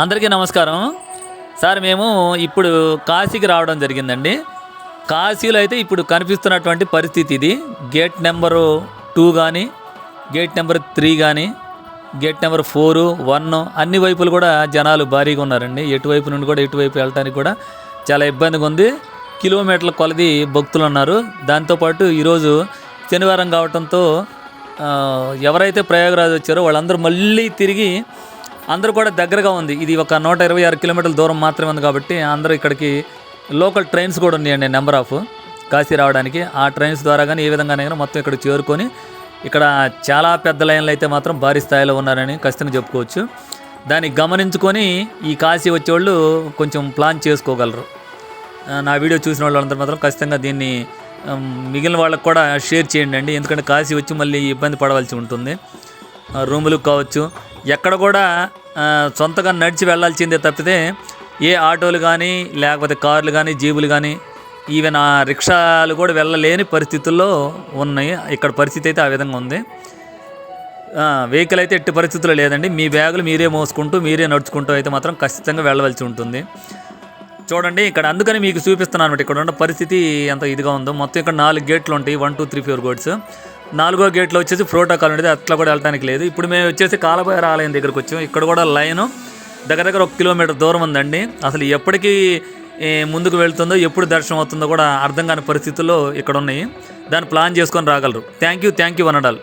అందరికీ నమస్కారం. సార్ మేము ఇప్పుడు కాశీకి రావడం జరిగిందండి. కాశీలో అయితే ఇప్పుడు కనిపిస్తున్నటువంటి పరిస్థితి ఇది. గేట్ నెంబరు టూ కానీ గేట్ నెంబర్ త్రీ కానీ గేట్ నెంబర్ ఫోరు వన్ అన్ని వైపులు కూడా జనాలు భారీగా ఉన్నారండి. ఎటువైపు నుండి కూడా ఎటువైపు వెళ్ళటానికి కూడా చాలా ఇబ్బందిగా ఉంది. కిలోమీటర్ల కొలది భక్తులు ఉన్నారు. దాంతోపాటు ఈరోజు శనివారం కావటంతో ఎవరైతే ప్రయాగరాజు వచ్చారో వాళ్ళందరూ మళ్ళీ తిరిగి అందరూ కూడా దగ్గరగా ఉంది. ఇది ఒక నూట ఇరవై ఆరు కిలోమీటర్ల దూరం మాత్రమే ఉంది కాబట్టి అందరూ ఇక్కడికి లోకల్ ట్రైన్స్ కూడా ఉన్నాయండి నెంబర్ ఆఫ్ కాశీ రావడానికి. ఆ ట్రైన్స్ ద్వారా కానీ ఏ విధంగానే కానీ మొత్తం ఇక్కడ చేరుకొని ఇక్కడ చాలా పెద్ద లైన్లు అయితే మాత్రం భారీ స్థాయిలో ఉన్నారని ఖచ్చితంగా చెప్పుకోవచ్చు. దాన్ని గమనించుకొని ఈ కాశీ వచ్చేవాళ్ళు కొంచెం ప్లాన్ చేసుకోగలరు. నా వీడియో చూసిన వాళ్ళందరూ మాత్రం ఖచ్చితంగా దీన్ని మిగిలిన వాళ్ళకి కూడా షేర్ చేయండి అండి. ఎందుకంటే కాశీ వచ్చి మళ్ళీ ఇబ్బంది పడవలసి ఉంటుంది. రూములు కావచ్చు ఎక్కడ కూడా సొంతగా నడిచి వెళ్ళాల్సిందే తప్పితే ఏ ఆటోలు కానీ లేకపోతే కార్లు కానీ జీబులు కానీ ఈవెన్ ఆ రిక్షాలు కూడా వెళ్ళలేని పరిస్థితుల్లో ఉన్నాయి. ఇక్కడ పరిస్థితి అయితే ఆ విధంగా ఉంది. వెహికల్ అయితే ఎట్టి పరిస్థితుల్లో లేదండి. మీ బ్యాగులు మీరే మోసుకుంటూ మీరే నడుచుకుంటూ అయితే మాత్రం ఖచ్చితంగా వెళ్ళవలసి ఉంటుంది. చూడండి ఇక్కడ అందుకని మీకు చూపిస్తున్నాను అనమాట ఇక్కడ ఉన్న పరిస్థితి ఎంత ఇదిగా ఉందో. మొత్తం ఇక్కడ నాలుగు గేట్లు ఉంటాయి. వన్ టూ త్రీ ఫోర్ గోడ్స్ నాలుగో గేట్లో వచ్చేసి ప్రోటోకాల్ ఉండేది అట్లా కూడా వెళ్ళడానికి లేదు. ఇప్పుడు మేము వచ్చేసి కాలభైర ఆలయం దగ్గరకు వచ్చాం ఇక్కడ కూడా లైన్. దగ్గర దగ్గర ఒక కిలోమీటర్ దూరం ఉందండి. అసలు ఎప్పటికీ ముందుకు వెళ్తుందో ఎప్పుడు దర్శనం అవుతుందో కూడా అర్థం కాని పరిస్థితుల్లో ఇక్కడ ఉన్నాయి. దాన్ని ప్లాన్ చేసుకొని రాగలరు. Thank you thank you అనడాలు